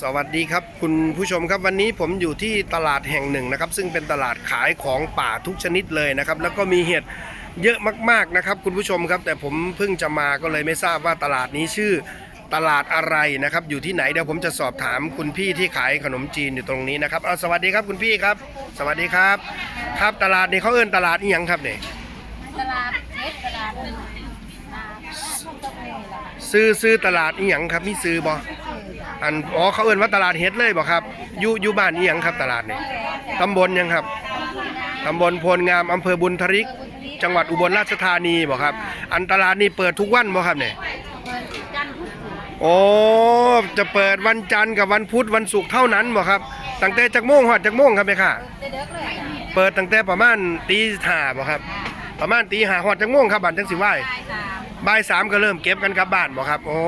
สวัสดีครับคุณผู้ชมครับวันนี้ผมอยู่ที่ตลาดแห่งหนึ่งนะครับ ซึ่งเป็นตลาดขายของป่าทุกชนิดเลยนะครับ แล้วก็มีเห็ดเยอะมากๆนะครับ คุณผู้ชมครับ แต่ผมเพิ่งจะมาก็เลยไม่ทราบว่าตลาดนี้ชื่อตลาดอะไรนะครับ อยู่ที่ไหนเดี๋ยวผมจะสอบถามคุณพี่ที่ขายขนมจีนอยู่ตรงนี้นะครับเอาสวัสดีครับคุณพี่ครับ สวัสดีครับ ครับตลาดนี้เขาเอิ้นตลาดอีหยังครับเนี่ยตลาดเฮ็ดตลาดอ่าช่องตะเวนล่ะซื้อซื้อตลาดอีหยังครับมีซื้อบ่ อันอ๋อเขาเอ่นว่าตลาดเฮ็ดเลยบ่ครับอยู่อยู่บ้านอีหยังครับตลาดนี่ตำบลยังครับตำบลโพลงามอำเภอบุญทริก จังหวัดอุบลราชธานีบ่ครับ อันตลาดนี่เปิดทุกวันบ่ครับเนี่ยโอ้จะเปิดวันจันทร์กับวันพุธวันศุกร์เท่านั้นบ่ครับตั้งแต่จักโมงฮอดจักโมงครับแม่ค่ะ เปิดตั้งแต่ประมาณตีห้าบ่ครับ ประมาณตีห้าฮอดจักโมงครับบัดจังสิไหวบ่ายสามบ่ายสามก็เริ่มเก็บกันกลับบ้านบ่ครับ โอ้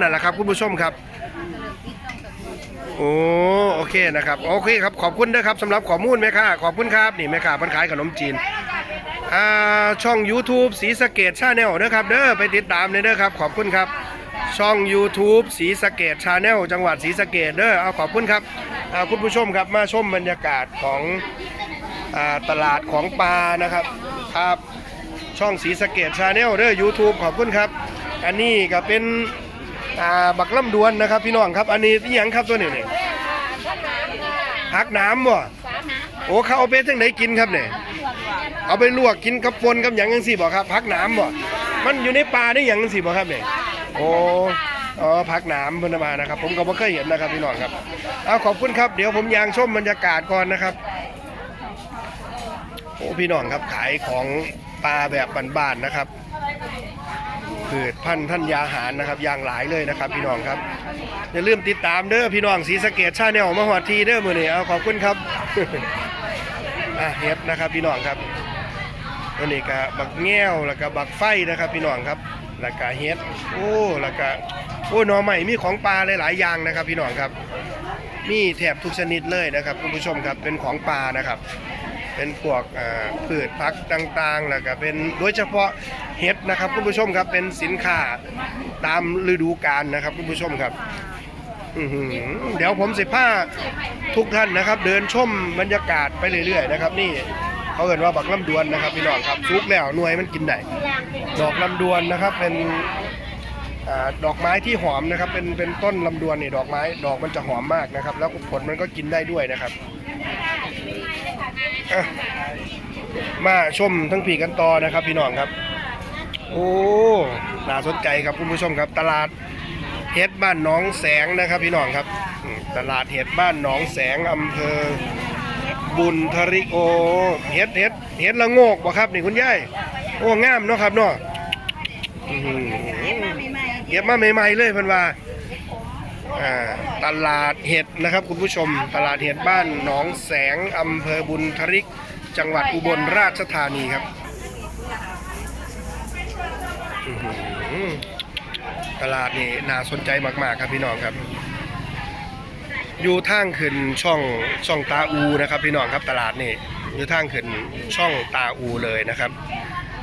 นั่นแหละครับคุณผู้ชมครับ โอ้โอเคนะครับ โอเคครับขอบคุณด้วยครับสำหรับข้อมูลแม่ค้าขอบคุณครับนี่แม่ค้าเพิ่นขายขนมจีนอ่าช่อง YouTube สีสะเกตชาแนลนะครับเด้อไปติดตามเลยเด้อครับ ขอบคุณครับ ช่อง YouTube สีสะเกตชาแนลจังหวัดศรีสะเกดเด้อเอาขอบคุณครับอ่าคุณผู้ชมครับมาชมบรรยากาศของอ่าตลาดของปลานะครับครับ ช่องสีสะเกตชาแนลเด้อ YouTube ขอบคุณครับ อันนี้ก็เป็น อ่าบักลำดวนนะครับพี่น้องครับ อันนี้อีหยังครับตัวนี้นี่พักน้ำบ่สามน้ำโอ้เขาเอาไปจังไหนกินครับเนี่ยเอาไปลวกกินกับปนกับหยังจังซี่บ่ครับพักน้ำบ่มันอยู่ในป่าได้หยังจังซี่บ่ครับเนี่ยโอ้อ๋อพักน้ำเพิ่นมานะครับ ผมก็บ่เคยเห็นนะครับพี่น้องครับเอาขอบคุณครับเดี๋ยวผมยางชมบรรยากาศก่อนนะครับโอ้พี่น้องครับขายของปลาแบบบ้านๆนะครับ พืชพันธุ์ท่านยาหารนะครับอย่างหลายเลยนะครับพี่น้องครับอย่าลืมติดตามเด้อพี่น้องสีสะเกตชาแนลมาหอดทีเด้อมือนี้เอาขอบคุณครับอะเฮ็ดนะครับพี่น้องครับอันนี้ก็บักแง้วแล้วก็บักไฟนะครับพี่น้องครับแล้วก็เฮ็ดโอ้แล้วก็โอ้หน่อใหม่มีของปลาหลายๆอย่างนะครับ พี่น้องครับ มีแถบทุกชนิดเลยนะครับคุณผู้ชมครับเป็นของปลานะครับ เป็นพวกอ่าพืชผักต่างๆแล้วก็เป็นโดยเฉพาะเห็ดนะครับคุณผู้ชมครับเป็นสินค้าตามฤดูกาลนะครับคุณผู้ชมครับเดี๋ยวผมสิพาทุกท่านนะครับ เดินชมบรรยากาศไปเรื่อยๆนะครับ นี่เขาเอ่นว่าบักลำดวนนะครับพี่น้องครับซุกแล้วหน่วยมันกินได้ดอกลำดวนนะครับเป็นอดอกไม้ที่หอมนะครับ เป็นเป็นต้นลำดวนนี่ดอกไม้ดอกมันจะหอมมากนะครับ แล้วผลมันก็กินได้ด้วยนะครับ อะมาชมทั้งผีกันต่อนะครับ พี่น้องครับ โอ้น่าสนใจครับคุณผู้ชมครับ ตลาดเฮ็ดบ้านหน้องแสงนะครับพี่น้องครับอืมตลาดเฮ็ดบ้านหนองแสงอำเภอ บุญทริกโอเฮ็ดเฮ็ดเฮ็ดละโงกบ่ครับนี่คุณยายโอ้งามเนาะครับเนาะอื้อหือเก็บมาใหม่ๆเลยเพิ่นว่า ตลาดเห็ดนะครับ คุณผู้ชมตลาดเห็ดบ้านหนองแสงอำเภอบุญทริก จังหวัดอุบลราชธานีครับตลาดนี่น่าสนใจมาก ๆ ครับพี่น้องครับ อยู่ทางขึ้นช่องช่องตาอูนะครับ พี่น้องครับตลาดนี่อยู่ทางขึ้นช่องตาอูเลยนะครับ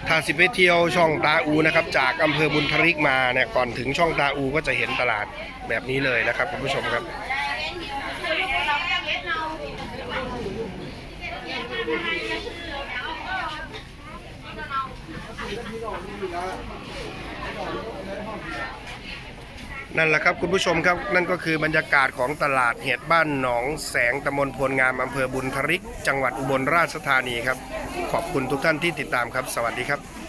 ถ้าสิไปเที่ยวช่องตาอูนะครับ จากอำเภอบุญทริกมาเนี่ยก่อนถึงช่องตาอูก็จะเห็นตลาดแบบนี้เลยนะครับคุณผู้ชมครับ นั่นแหละครับคุณผู้ชมครับนั่นก็คือบรรยากาศของตลาดเห็ดบ้านหนองแสงตำบลพลงามอำเภอบุญทริก จังหวัดอุบลราชธานีครับ ขอบคุณทุกท่านที่ติดตามครับ สวัสดีครับ